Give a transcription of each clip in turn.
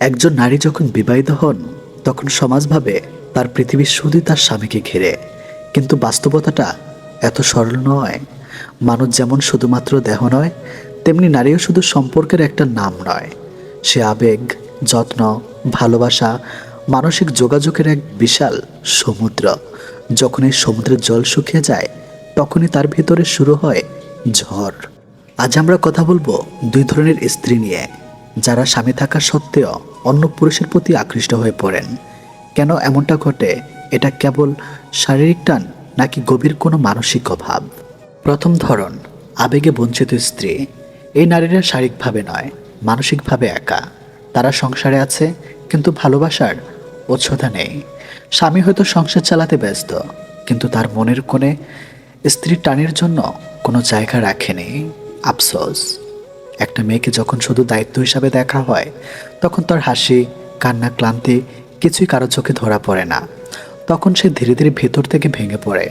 একজন নারী যখন বিবাহিত হন, তখন সমাজ ভাবে তার পৃথিবী শুধুই তার স্বামীকে ঘিরে। কিন্তু বাস্তবতাটা এত সরল নয়। মানুষ যেমন শুধুমাত্র দেহ নয়, তেমনি নারীও শুধু সম্পর্কের একটা নাম নয়। সে আবেগ, যত্ন, ভালোবাসা, মানসিক যোগাযোগের এক বিশাল সমুদ্র। যখন এই সমুদ্রের জল শুকিয়ে যায়, তখনই তার ভিতরে শুরু হয় ঝড়। আজ আমরা কথা বলব দুই ধরনের স্ত্রী নিয়ে। যারা স্বামী থাকা সত্ত্বেও অন্য পুরুষের প্রতি আকৃষ্ট হয়ে পড়েন। কেন এমনটা ঘটে? এটা কেবল শারীরিক টান নাকি গভীর কোনো মানসিক অভাব? প্রথম ধরন, আবেগে বঞ্চিত স্ত্রী। এই নারীরা শারীরিকভাবে নয়, মানসিকভাবে একা। তারা সংসারে আছে, কিন্তু ভালোবাসার ওচ্ছতা নেই। স্বামী হয়তো সংসার চালাতে ব্যস্ত, কিন্তু তার মনের কোণে স্ত্রীর টানের জন্য কোনো জায়গা রাখেনি। আফসোস। একটা মেয়েকে যখন শুধু দায়িত্ব হিসাবে দেখা হয়, তখন তার হাসি, কান্না, ক্লান্তি কিছুই কারও চোখে ধরা পড়ে না। তখন সে ধীরে ধীরে ভেতর থেকে ভেঙে পড়ে।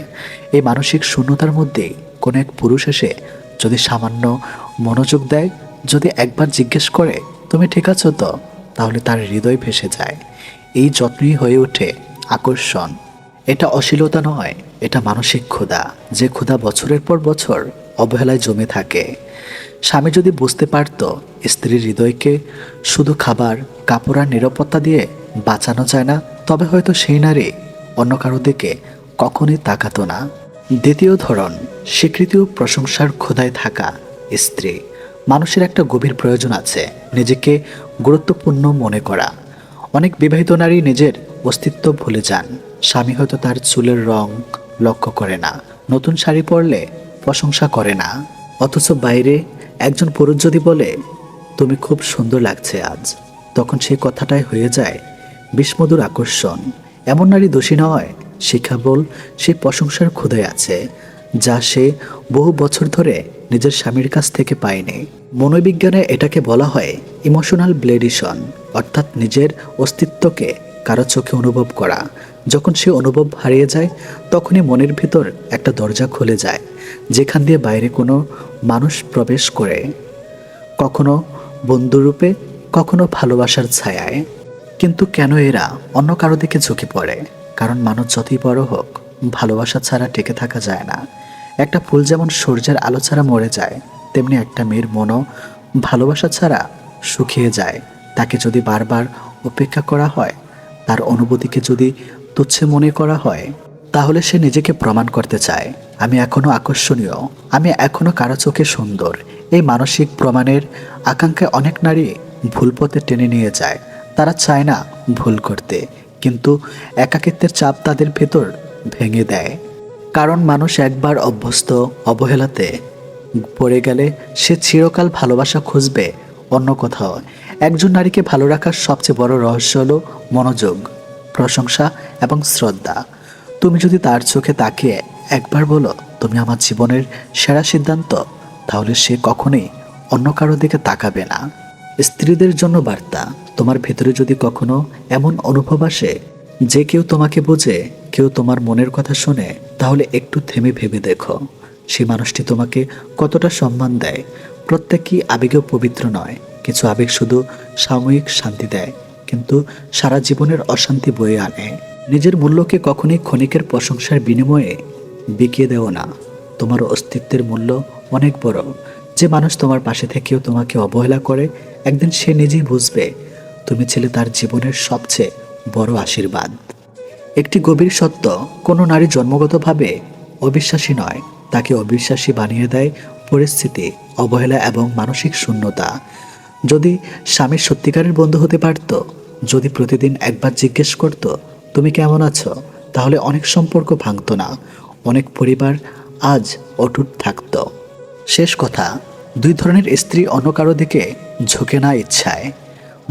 এই মানসিক শূন্যতার মধ্যেই কোনো এক পুরুষ এসে যদি সামান্য মনোযোগ দেয়, যদি একবার জিজ্ঞেস করে, তুমি ঠিক আছো তো? তাহলে তার হৃদয় ভেসে যায়। এই যত্নই হয়ে ওঠে আকর্ষণ। এটা অশ্লীলতা নয়, এটা মানসিক ক্ষুধা। যে ক্ষুধা বছরের পর বছর অবহেলায় জমে থাকে। স্বামী যদি বুঝতে পারত স্ত্রীর হৃদয়কে শুধু খাবার, কাপড় আর নিরাপত্তা দিয়ে বাঁচানো যায় না, তবে হয়তো সেই নারী অন্য কারও দিকে কখনই তাকাতো না। দ্বিতীয় ধরন, স্বীকৃতি ও প্রশংসার ক্ষুধায় থাকা স্ত্রী। মানুষের একটা গভীর প্রয়োজন আছে, নিজেকে গুরুত্বপূর্ণ মনে করা। অনেক বিবাহিত নারী নিজের অস্তিত্ব ভুলে যান। স্বামী হয়তো তার চুলের রং লক্ষ্য করে না, নতুন শাড়ি পরলে প্রশংসা করে না। অথচ বাইরে একজন পুরুষ যদি বলে, তুমি খুব সুন্দর লাগছে আজ, তখন সেই কথাটাই হয়ে যায় বিস্মধুর আকর্ষণ। এমন নারী দোষী নয়, সে কেবল সেই প্রশংসার ক্ষুদায় আছে, যা সে বহু বছর ধরে নিজের স্বামীর কাছ থেকে পায়নি। মনোবিজ্ঞানে এটাকে বলা হয় ইমোশনাল ব্লেডিশন অর্থাৎ নিজের অস্তিত্বকে কারও চোখে অনুভব করা। যখন সে অনুভব হারিয়ে যায়, তখনই মনের ভিতর একটা দরজা খুলে যায়, যেখান দিয়ে বাইরে কোনো মানুষ প্রবেশ করে। কখনো বন্ধুরূপে, কখনো ভালোবাসার ছায়ায়। কিন্তু কেন এরা অন্য কারও দিকে ঝুঁকে পড়ে? কারণ মানুষ যতই বড় হোক, ভালোবাসা ছাড়া টেকে থাকা যায় না। একটা ফুল যেমন সূর্যের আলো ছাড়া মরে যায়, তেমনি একটা মেয়ের মনও ভালোবাসা ছাড়া শুকিয়ে যায়। তাকে যদি বারবার উপেক্ষা করা হয়, তার অনুভূতিকে যদি তুচ্ছ মনে করা হয়, তাহলে সে নিজেকে প্রমাণ করতে চায়। আমি এখনও আকর্ষণীয়, আমি এখনও কারও চোখে সুন্দর। এই মানসিক প্রমাণের আকাঙ্ক্ষায় অনেক নারী ভুল পথে টেনে নিয়ে যায়। তারা চায় না ভুল করতে, কিন্তু একাকিত্বের চাপ তাদের ভেতর ভেঙে দেয়। কারণ মানুষ একবার অভ্যস্ত, অবহেলাতে পড়ে গেলে সে চিরকাল ভালোবাসা খুঁজবে অন্য কোথাও। একজন নারীকে ভালো রাখার সবচেয়ে বড় রহস্য হলো মনোযোগ। প্রশংসা এবং শ্রদ্ধা। তুমি যদি তার চোখে তাকিয়ে একবার বলো, তুমি আমার জীবনের সেরা সিদ্ধান্ত, তাহলে সে কখনোই অন্য কারও দিকে তাকাবে না। স্ত্রীদের জন্য বার্তা, তোমার ভেতরে যদি কখনো এমন অনুভব আসে যে কেউ তোমাকে বোঝে, কেউ তোমার মনের কথা শুনে, তাহলে একটু থেমে ভেবে দেখো। সেই মানুষটি তোমাকে কতটা সম্মান দেয়। প্রত্যেকই আবেগেও পবিত্র নয়। কিছু আবেগ শুধু সাময়িক শান্তি দেয়। কিন্তু সারা জীবনের অশান্তি বয়ে আনে। নিজের মূল্যকে কখনোই ক্ষণিকের প্রশংসার বিনিময়ে বিকিয়ে দেও না। তোমার অস্তিত্বের মূল্য অনেক বড়। যে মানুষ তোমার পাশে থেকেও তোমাকে অবহেলা করে, একদিন সে নিজেই বুঝবে, তুমি ছিলে তার জীবনের সবচেয়ে বড় আশীর্বাদ। একটি গভীর সত্য, কোনো নারী জন্মগতভাবে অবিশ্বাসী নয়। তাকে অবিশ্বাসী বানিয়ে দেয় পরিস্থিতি, অবহেলা এবং মানসিক শূন্যতা। যদি স্বামীর সত্যিকারের বন্ধু হতে পারত, যদি প্রতিদিন একবার জিজ্ঞেস করত, তুমি কেমন আছো? তাহলে অনেক সম্পর্ক ভাঙতো না, অনেক পরিবার আজ অটুট থাকতো। শেষ কথা, দুই ধরনের স্ত্রী অন্য কারও দিকে ঝুঁকে না ইচ্ছায়,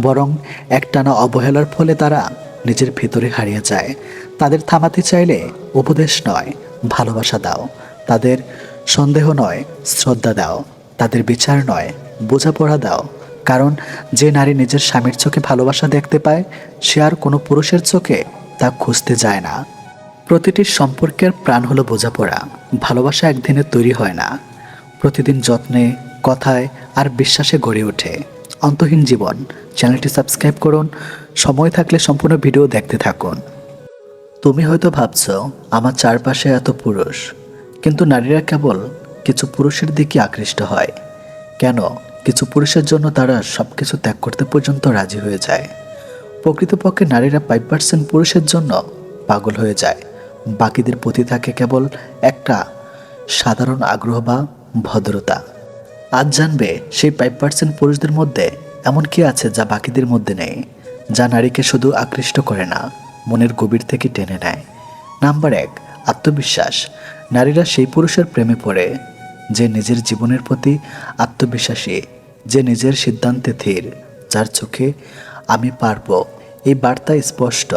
বরং একটানা অবহেলার ফলে তারা নিজের ভেতরে হারিয়ে যায়। তাদের থামাতে চাইলে উপদেশ নয়, ভালোবাসা দাও। তাদের সন্দেহ নয়, শ্রদ্ধা দাও। তাদের বিচার নয়, বোঝাপড়া দাও। কারণ যে নারী নিজের স্বামীর চোখে ভালোবাসা দেখতে পায়, সে আর কোনো পুরুষের চোখে তা খুঁজতে যায় না। প্রতিটি সম্পর্কের প্রাণ হলো বোঝাপড়া, ভালোবাসা একদিনে তৈরি হয় না। প্রতিদিন যত্নে, কথায় আর বিশ্বাসে গড়ে ওঠে। অন্তহীন জীবন, চ্যানেলটি সাবস্ক্রাইব করুন, সময় থাকলে সম্পূর্ণ ভিডিও দেখতে থাকুন। তুমি হয়তো ভাবছ, আমার চারপাশে এত পুরুষ, কিন্তু নারীরা কেবল কিছু পুরুষের দিকে আকৃষ্ট হয়। কেন? কিছু পুরুষের জন্য তারা সব কিছু ত্যাগ করতে পর্যন্ত রাজি হয়ে যায়। প্রকৃতপক্ষে নারীরা ফাইভ পার্সেন্ট পুরুষের জন্য পাগল হয়ে যায়। বাকিদের প্রতি থাকে কেবল একটা সাধারণ আগ্রহ বা ভদ্রতা। আজ জানবে সেই ফাইভ পার্সেন্ট পুরুষদের মধ্যে এমন কি আছে যা বাকিদের মধ্যে নেই, যা নারীকে শুধু আকৃষ্ট করে না, মনের গভীর থেকে টেনে নেয়। নাম্বার এক, আত্মবিশ্বাস। নারীরা সেই পুরুষের প্রেমে পড়ে, যে নিজের জীবনের প্রতি আত্মবিশ্বাসী যে নিজের সিদ্ধান্তে ধীর, যার চোখে আমি পারব, এই বার্তা স্পষ্ট।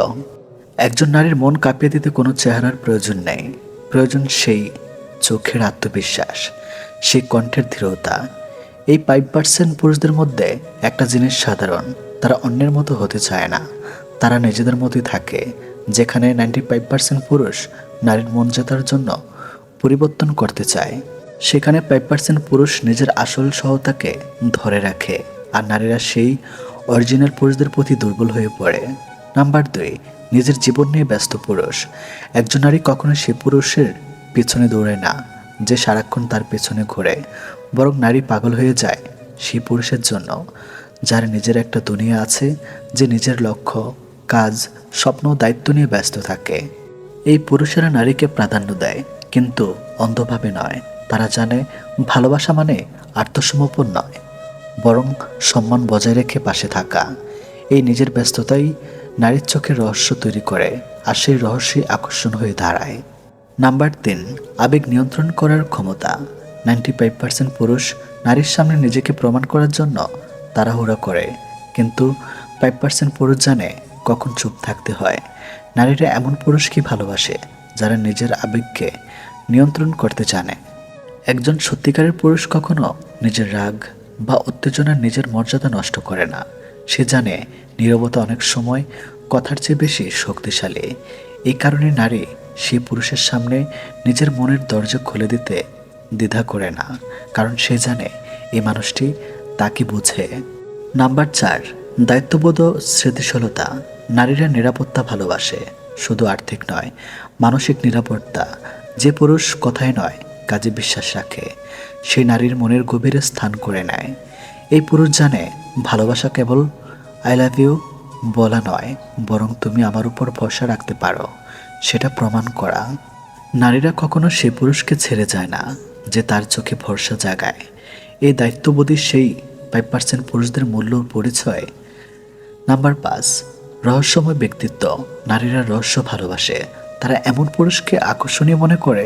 একজন নারীর মন কাঁপিয়ে দিতে কোনো চেহারার প্রয়োজন নেই। প্রয়োজন সেই চোখের আত্মবিশ্বাস, সেই কণ্ঠের দৃঢ়তা। এই ফাইভ পার্সেন্ট পুরুষদের মধ্যে একটা জিনিস সাধারণ, তারা অন্যের মতো হতে চায় না। তারা নিজেদের মতোই থাকে, যেখানে নাইনটি ফাইভ পার্সেন্ট পুরুষ নারীর মন জেতার জন্য পরিবর্তন করতে চায়। সেখানে ফাইভ পার্সেন্ট পুরুষ নিজের আসল সহতাকে ধরে রাখে আর নারীরা সেই অরিজিনাল পুরুষদের প্রতি দুর্বল হয়ে পড়ে। নাম্বার দুই, নিজের জীবন নিয়ে ব্যস্ত পুরুষ। একজন নারী কখনো সে পুরুষের পেছনে দৌড়ে না, যে সারাক্ষণ তার পেছনে ঘোরে। বরং নারী পাগল হয়ে যায় সেই পুরুষের জন্য, যার নিজের একটা দুনিয়া আছে, যে নিজের লক্ষ্য, কাজ, স্বপ্ন দায়িত্ব নিয়ে ব্যস্ত থাকে। এই পুরুষেরা নারীকে প্রাধান্য দেয়, কিন্তু অন্ধভাবে নয়। তারা জানে ভালোবাসা মানে আত্মসমর্পণ নয়, বরং সম্মান বজায় রেখে পাশে থাকা। এই নিজের ব্যস্ততাই নারীর চোখে রহস্য তৈরি করে আর সেই রহস্যই আকর্ষণ হয়ে দাঁড়ায়। নাম্বার তিন, আবেগ নিয়ন্ত্রণ করার ক্ষমতা। নাইনটি ফাইভ পার্সেন্ট পুরুষ নারীর সামনে নিজেকে প্রমাণ করার জন্য তাড়াহুড়া করে, কিন্তু ফাইভ পার্সেন্ট পুরুষ জানে কখন চুপ থাকতে হয়। নারীরা এমন পুরুষকে ভালোবাসে যারা নিজের আবেগকে নিয়ন্ত্রণ করতে জানে। একজন সত্যিকারের পুরুষ কখনো নিজের রাগ বা উত্তেজনার নিজের মর্যাদা নষ্ট করে না। সে জানে নীরবতা অনেক সময় কথার চেয়ে বেশি শক্তিশালী। এই কারণে নারী সে পুরুষের সামনে নিজের মনের দরজা খুলে দিতে দ্বিধা করে না। কারণ সে জানে এই মানুষটি তাকে বুঝে। নাম্বার চার, দায়িত্ববোধ স্মৃতিশীলতা নারীরা নিরাপত্তা ভালোবাসে। শুধু আর্থিক নয়, মানসিক নিরাপত্তা। যে পুরুষ কথায় নয় কাজে বিশ্বাস রাখে। সেই নারীর মনের গভীরে স্থান করে নেয়। এই পুরুষ জানে, ভালোবাসা কেবল আই লাভ ইউ বলা নয়, বরং তুমি আমার উপর ভরসা রাখতে পারো, সেটা প্রমাণ করা। নারীরা কখনো সে পুরুষকে ছেড়ে যায় না, যে তার চোখে ভরসা জাগায়। এই দায়িত্ববোধী সেই ফাইভ পার্সেন্ট পুরুষদের মূল্য পরিচয়। নাম্বার পাঁচ, রহস্যময় ব্যক্তিত্ব। নারীরা রহস্য ভালোবাসে। তারা এমন পুরুষকে আকর্ষণীয় মনে করে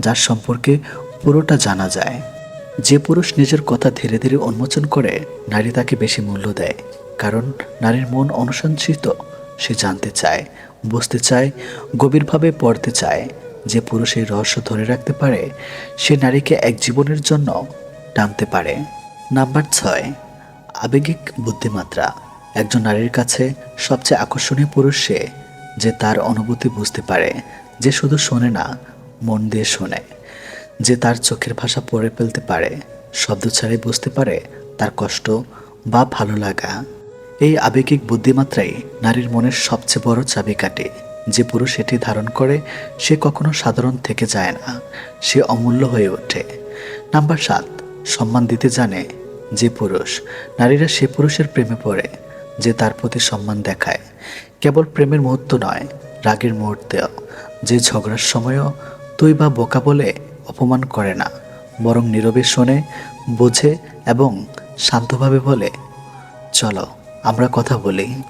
যার সম্পর্কে পুরোটা জানা যায়। যে পুরুষ নিজের কথা ধীরে ধীরে উন্মোচন করে, নারী তাকে বেশি মূল্য দেয়। কারণ নারীর মন অনুসঞ্চিত সে জানতে চায়, বুঝতে চায়, গভীরভাবে পড়তে চায়। যে পুরুষ এই রহস্য ধরে রাখতে পারে, সে নারীকে এক জীবনের জন্য টানতে পারে। নাম্বার ছয়, আবেগিক বুদ্ধিমাত্রা। একজন নারীর কাছে সবচেয়ে আকর্ষণীয় পুরুষ সে, যে তার অনুভূতি বুঝতে পারে, যে শুধু শোনে না মন দিয়ে শোনে। যে তার চোখের ভাষা পড়ে ফেলতে পারে, শব্দ ছাড়াই বুঝতে পারে তার কষ্ট বা ভালো লাগা। এই আবেগিক বুদ্ধিমাত্রাই নারীর মনের সবচেয়ে বড় চাবিকাঠি। যে পুরুষ এটি ধারণ করে, সে কখনো সাধারণ থেকে যায় না। সে অমূল্য হয়ে ওঠে। নাম্বার সাত, সম্মান দিতে জানে। যে পুরুষ, নারীরা সে পুরুষের প্রেমে পড়ে, যে তার প্রতি সম্মান দেখায়। কেবল প্রেমের মুহূর্ত নয়, রাগের মুহূর্তেও। যে ঝগড়ার সময়ও তুই বা বোকা বলে অপমান করে না, বরং নীরবে শোনে, বোঝে এবং শান্তভাবে বলে, চলো, আমরা কথা বলি।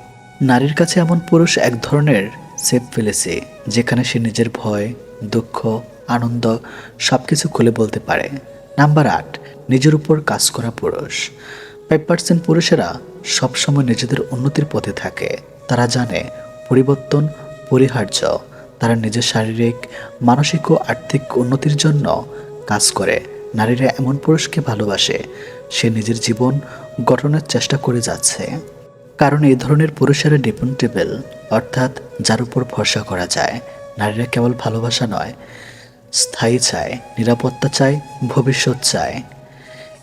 নারীর কাছে এমন পুরুষ এক ধরনের সেফ ফেলেছে, যেখানে সে নিজের ভয়, দুঃখ, আনন্দ সব কিছু খুলে বলতে পারে। নাম্বার আট, নিজের উপর কাজ করা পুরুষ। ফাইভ পার্সেন্ট পুরুষেরা সবসময় নিজেদের উন্নতির পথে থাকে। তারা জানে পরিবর্তন, পরিহার্য। তারা নিজের শারীরিক, মানসিক ও আর্থিক উন্নতির জন্য কাজ করে। নারীরা এমন পুরুষকে ভালোবাসে। সে নিজের জীবন গঠনের চেষ্টা করে যাচ্ছে। কারণ এই ধরনের পুরুষেরা ডিপেন্ডেবল, অর্থাৎ যার উপর ভরসা করা যায়। নারীরা কেবল ভালোবাসা নয়, স্থায়ী চায়, নিরাপত্তা চায়, ভবিষ্যৎ চায়।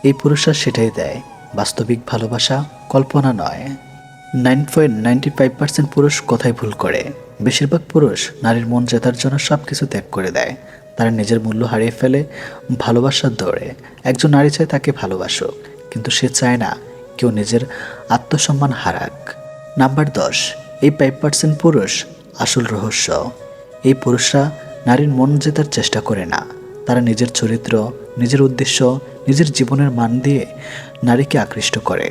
এই পুরুষরা সেটাই দেয়, বাস্তবিক ভালোবাসা কল্পনা নয়। Nine point ninety five percent পুরুষ কোথায় ভুল করে। বেশিরভাগ পুরুষ নারীর মন জেতার জন্য সব কিছু ত্যাগ করে দেয়। তারা নিজের মূল্য হারিয়ে ফেলে ভালোবাসার দৌড়ে একজন নারী চায় তাকে ভালোবাসুক, কিন্তু সে চায় না কেউ নিজের আত্মসম্মান হারাক। নাম্বার দশ, এই ফাইভ পার্সেন্ট পুরুষ আসল রহস্য। এই পুরুষরা নারীর মন জেতার চেষ্টা করে না। তারা নিজের চরিত্র, নিজের উদ্দেশ্য, নিজের জীবনের মান দিয়ে নারীকে আকৃষ্ট করে।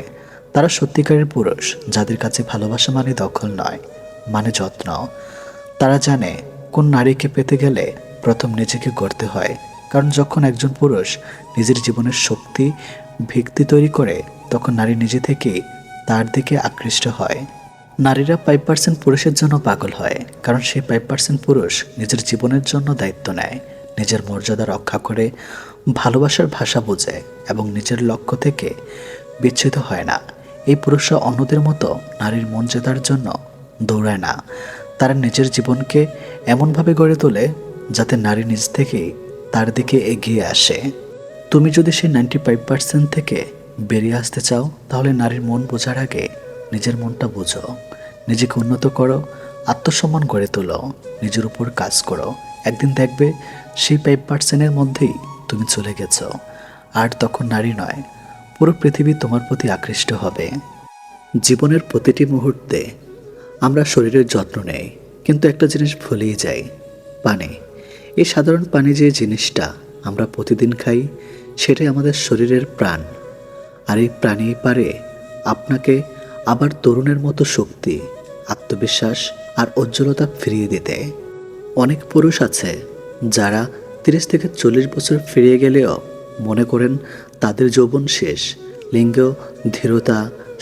তারা সত্যিকারের পুরুষ, যাদের কাছে ভালোবাসা মানে দখল নয়। মানে যত্ন। তারা জানে কোন নারীকে পেতে গেলে প্রথম নিজেকে গড়তে হয়, কারণ যখন একজন পুরুষ নিজের জীবনের শক্তি, ভিত্তি তৈরি করে, তখন নারী নিজে থেকেই তার দিকে আকৃষ্ট হয়। নারীরা ফাইভ পার্সেন্ট পুরুষের জন্য পাগল হয়, কারণ সেই ফাইভ পার্সেন্ট পুরুষ নিজের জীবনের জন্য দায়িত্ব নেয়, নিজের মর্যাদা রক্ষা করে, ভালোবাসার ভাষা বোঝে এবং নিজের লক্ষ্য থেকে বিচ্ছিত হয় না। এই পুরুষরা অন্যদের মতো নারীর মন জেতার জন্য দৌড়ায় না। তারা নিজের জীবনকে এমনভাবে গড়ে তোলে যাতে নারী নিজ থেকেই তার দিকে এগিয়ে আসে। তুমি যদি সেই নাইনটি ফাইভ পার্সেন্ট থেকে বেরিয়ে আসতে চাও, তাহলে নারীর মন বোঝার আগে নিজের মনটা বোঝো। নিজেকে উন্নত করো, আত্মসম্মান গড়ে তোলো, নিজের উপর কাজ করো। একদিন দেখবে সেই ফাইভ পার্সেন্টের মধ্যেই তুমি চলে গেছো। আর তখন নারী নয়, পুরো পৃথিবী তোমার প্রতি আকৃষ্ট হবে। জীবনের প্রতিটি মুহূর্তে আমরা শরীরের যত্ন নেই, কিন্তু একটা জিনিস ভুলেই যাই, পানি। এই সাধারণ পানি যে জিনিসটা আমরা প্রতিদিন খাই, সেটাই আমাদের শরীরের প্রাণ। আর এই প্রাণী পারে আপনাকে আবার তরুণের মতো শক্তি, আত্মবিশ্বাস আর উজ্জ্বলতা ফিরিয়ে দিতে। অনেক পুরুষ আছে যারা তিরিশ থেকে চল্লিশ বছর ফিরিয়ে গেলেও মনে করেন তাদের যৌবন শেষ, লিঙ্গ, ধীরতা,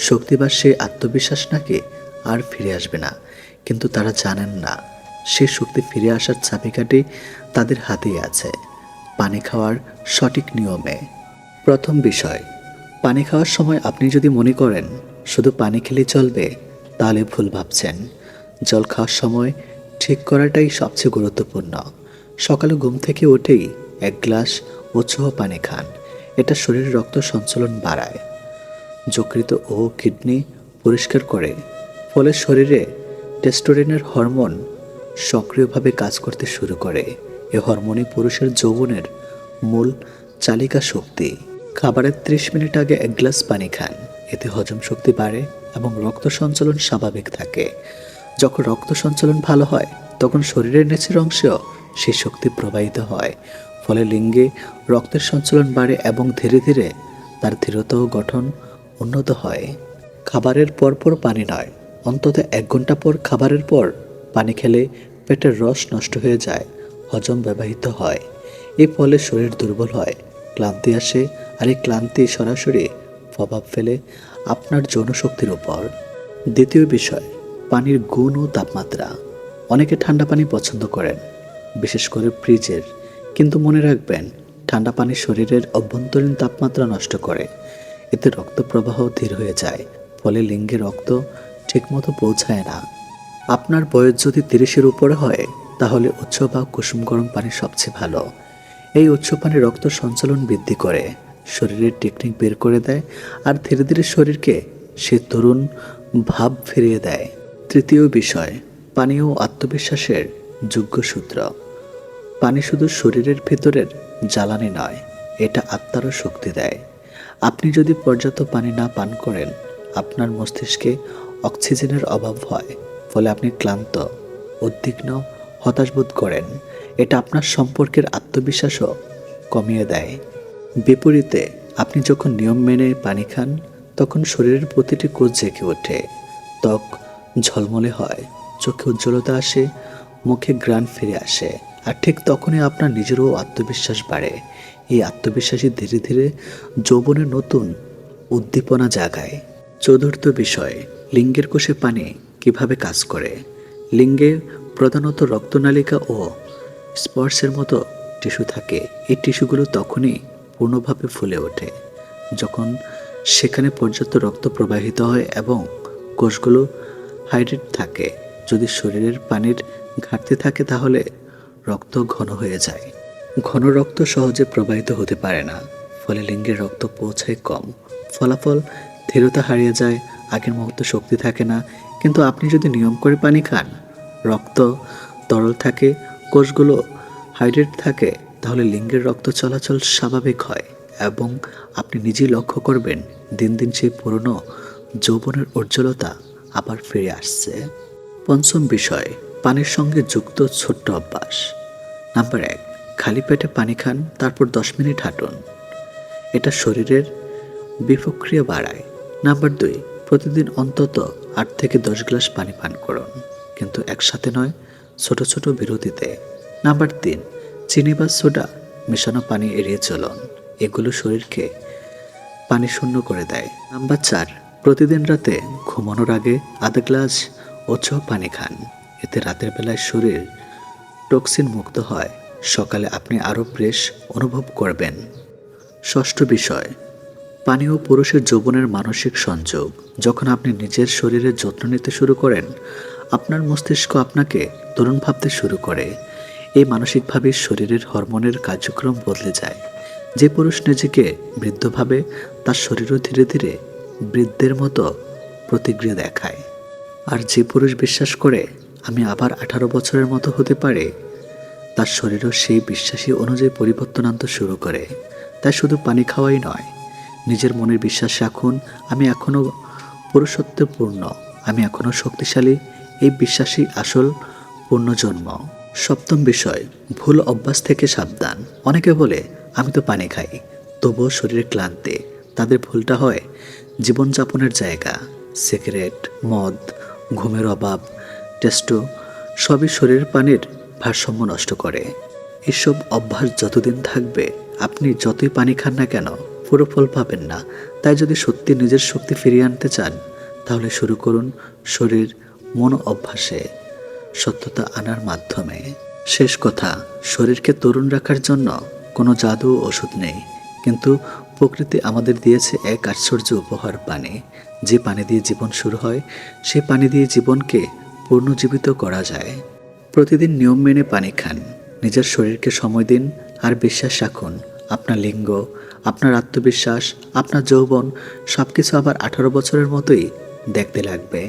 শক্তি বা সেই আত্মবিশ্বাস নাকি আর ফিরে আসবে না। কিন্তু তারা জানেন না সেই শক্তি ফিরে আসার চাবিকাঠি তাদের হাতেই আছে। পানি খাওয়ার সঠিক নিয়মে। প্রথম বিষয়, পানি খাওয়ার সময় আপনি যদি মনে করেন শুধু পানি খেলেই চলবে, তাহলে ভুল ভাবছেন। জল খাওয়ার সময় ঠিক করাটাই সবচেয়ে গুরুত্বপূর্ণ। সকালে ঘুম থেকে উঠেই এক গ্লাস উৎসাহ পানি খান, এটা শরীরের রক্ত সঞ্চালন বাড়ায়। যকৃত ও কিডনি পরিষ্কার করে ফলে শরীরে টেস্টোরেনের হরমোন সক্রিয়ভাবে কাজ করতে শুরু করে। এ হরমোনই পুরুষের যৌবনের মূল চালিকা শক্তি। খাবারের ত্রিশ মিনিট আগে এক গ্লাস পানি খান। এতে হজম শক্তি বাড়ে এবং রক্ত সঞ্চালন স্বাভাবিক থাকে। যখন রক্ত সঞ্চালন ভালো হয়, তখন শরীরের নিচের অংশেও সেই শক্তি প্রবাহিত হয়। ফলে লিঙ্গে রক্তের সঞ্চালন বাড়ে এবং ধীরে ধীরে তার ও গঠন উন্নত হয়। খাবারের পরপর পানি নয় অন্তত এক ঘণ্টা পর খাবারের পর পানি খেলে পেটের রস নষ্ট হয়ে যায়, হজম ব্যবহৃত হয়। এর ফলে শরীর দুর্বল হয়, ক্লান্তি আসে আর এই ক্লান্তি সরাসরি প্রভাব ফেলে আপনার যৌনশক্তির উপর। দ্বিতীয় বিষয়, পানির গুণ ও তাপমাত্রা। অনেকে ঠান্ডা পানি পছন্দ করেন, বিশেষ করে ফ্রিজের। কিন্তু মনে রাখবেন, ঠান্ডা পানি শরীরের অভ্যন্তরীণ তাপমাত্রা নষ্ট করে। এতে রক্ত প্রবাহ ধীর হয়ে যায়, ফলে লিঙ্গে রক্ত ঠিকমতো পৌঁছায় না। আপনার বয়স যদি তিরিশের উপরে হয়, তাহলে উচ্চ বা কুসুম গরম পানি সবচেয়ে ভালো। এই উচ্চ পানি রক্ত সঞ্চালন বৃদ্ধি করে, শরীরের টেকনিক বের করে দেয়, আর ধীরে ধীরে শরীরকে সে তরুণ ভাব ফিরিয়ে দেয়। তৃতীয় বিষয়, পানি ও আত্মবিশ্বাসের যোগ্য সূত্র। পানি শুধু শরীরের ভেতরের জ্বালানি নয়, এটা আত্মারও শক্তি দেয়। আপনি যদি পর্যাপ্ত পানি না পান করেন, আপনার মস্তিষ্কে অক্সিজেনের অভাব হয়, ফলে আপনি ক্লান্ত, উদ্বিগ্ন, হতাশ বোধ করেন। এটা আপনার সম্পর্কের আত্মবিশ্বাসও কমিয়ে দেয়। বিপরীতে, আপনি যখন নিয়ম মেনে পানি খান, তখন শরীরের প্রতিটি কোষ জেগে ওঠে। ত্বক ঝলমলে হয়, চোখে উজ্জ্বলতা আসে, মুখে গ্রান ফিরে আসে, আর ঠিক তখনই আপনার নিজেরও আত্মবিশ্বাস বাড়ে। এই আত্মবিশ্বাসী ধীরে ধীরে যৌবনের নতুন উদ্দীপনা জাগায়। চতুর্থ বিষয়, লিঙ্গের কোষে পানি কীভাবে কাজ করে? লিঙ্গে প্রধানত রক্তনালিকা ও স্পর্শের মতো টিস্যু থাকে। এই টিস্যুগুলো তখনই পূর্ণভাবে ফুলে ওঠে যখন সেখানে পর্যাপ্ত রক্ত প্রবাহিত হয় এবং কোষগুলো হাইড্রেট থাকে। যদি শরীরের পানির ঘাটতি থাকে তাহলে রক্ত ঘন হয়ে যায়। ঘন রক্ত সহজে প্রবাহিত হতে পারে না, ফলে লিঙ্গের রক্ত পৌঁছায় কম। ফলাফল ধীরতা হারিয়ে যায়, আগের মুহূর্তে শক্তি থাকে না। কিন্তু আপনি যদি নিয়ম করে পানি খান, রক্ত তরল থাকে, কোষগুলো হাইড্রেট থাকে, তাহলে লিঙ্গের রক্ত চলাচল স্বাভাবিক হয় এবং আপনি নিজেই লক্ষ্য করবেন, দিন দিন সেই পুরনো যৌবনের উজ্জ্বলতা আবার ফিরে আসছে। পঞ্চম বিষয়, পানির সঙ্গে যুক্ত ছোট্ট অভ্যাস। নাম্বার এক, খালি পেটে পানি খান, তারপর দশ মিনিট হাঁটুন। এটা শরীরের বিপক্রিয়া বাড়ায়। নাম্বার দুই, প্রতিদিন অন্তত আট থেকে দশ গ্লাস পানি পান করুন, কিন্তু একসাথে নয়, ছোট ছোট বিরতিতে। নাম্বার তিন, চিনি বা সোডা মেশানো পানি এড়িয়ে চলুন, এগুলো শরীরকে পানি শূন্য করে দেয়। নাম্বার চার, প্রতিদিন রাতে ঘুমানোর আগে আধা গ্লাস ওছো পানি খান, এতে রাতের বেলায় শরীর টক্সিন মুক্ত হয়। সকালে আপনি আরও ফ্রেশ অনুভব করবেন। ষষ্ঠ বিষয় পানি ও পুরুষের যৌবনের মানসিক সংযোগ। যখন আপনি নিজের শরীরের যত্ন নিতে শুরু করেন, আপনার মস্তিষ্ক আপনাকে তরুণ ভাবতে শুরু করে। এই মানসিকভাবে শরীরের হরমোনের কার্যক্রম বদলে যায়। যে পুরুষ নিজেকে বৃদ্ধ ভাবে, তার শরীরও ধীরে ধীরে বৃদ্ধের মতো প্রতিক্রিয়া দেখায়। আর যে পুরুষ বিশ্বাস করে, আমি আবার আঠারো বছরের মতো হতে পারে, তার শরীরও সেই বিশ্বাসী অনুযায়ী পরিবর্তন আনতে শুরু করে। তাই শুধু পানি খাওয়াই নয় নিজের মনের বিশ্বাস রাখুন। আমি এখনও পুরুষত্বপূর্ণ। আমি এখনও শক্তিশালী। এই বিশ্বাসই আসল পূর্ণজন্ম সপ্তম বিষয়, ভুল অভ্যাস থেকে সাবধান। অনেকে বলে, আমি তো পানি খাই। তবুও শরীরে ক্লান্তি। তাদের ভুলটা হয় জীবনযাপনের জায়গা। সিগারেট, মদ, ঘুমের অভাব, টেস্টো, সবই শরীরের পানির ভারসাম্য নষ্ট করে। এসব অভ্যাস যতদিন থাকবে, আপনি যতই পানি খান না কেন পুরো ফল পাবেন না। তাই যদি সত্যি নিজের শক্তি ফিরিয়ে আনতে চান, তাহলে শুরু করুন শরীর মন অভ্যাসে। সত্যতা আনার মাধ্যমে। শেষ কথা, শরীরকে তরুণ রাখার জন্য কোনো জাদু ওষুধ নেই। কিন্তু প্রকৃতি আমাদের দিয়েছে এক আশ্চর্য উপহার পানি। যে পানি দিয়ে জীবন শুরু হয় সে পানি দিয়ে জীবনকে পুনর্জীবিত করা যায়। প্রতিদিন নিয়ম মেনে পানি খান। নিজের শরীরকে সময় দিন আর বিশ্বাস রাখুন, আপনার লিঙ্গ আপনার আত্মবিশ্বাস আপনার যৌবন সব কিছু আবার আঠারো বছরের মতোই দেখতে লাগবে।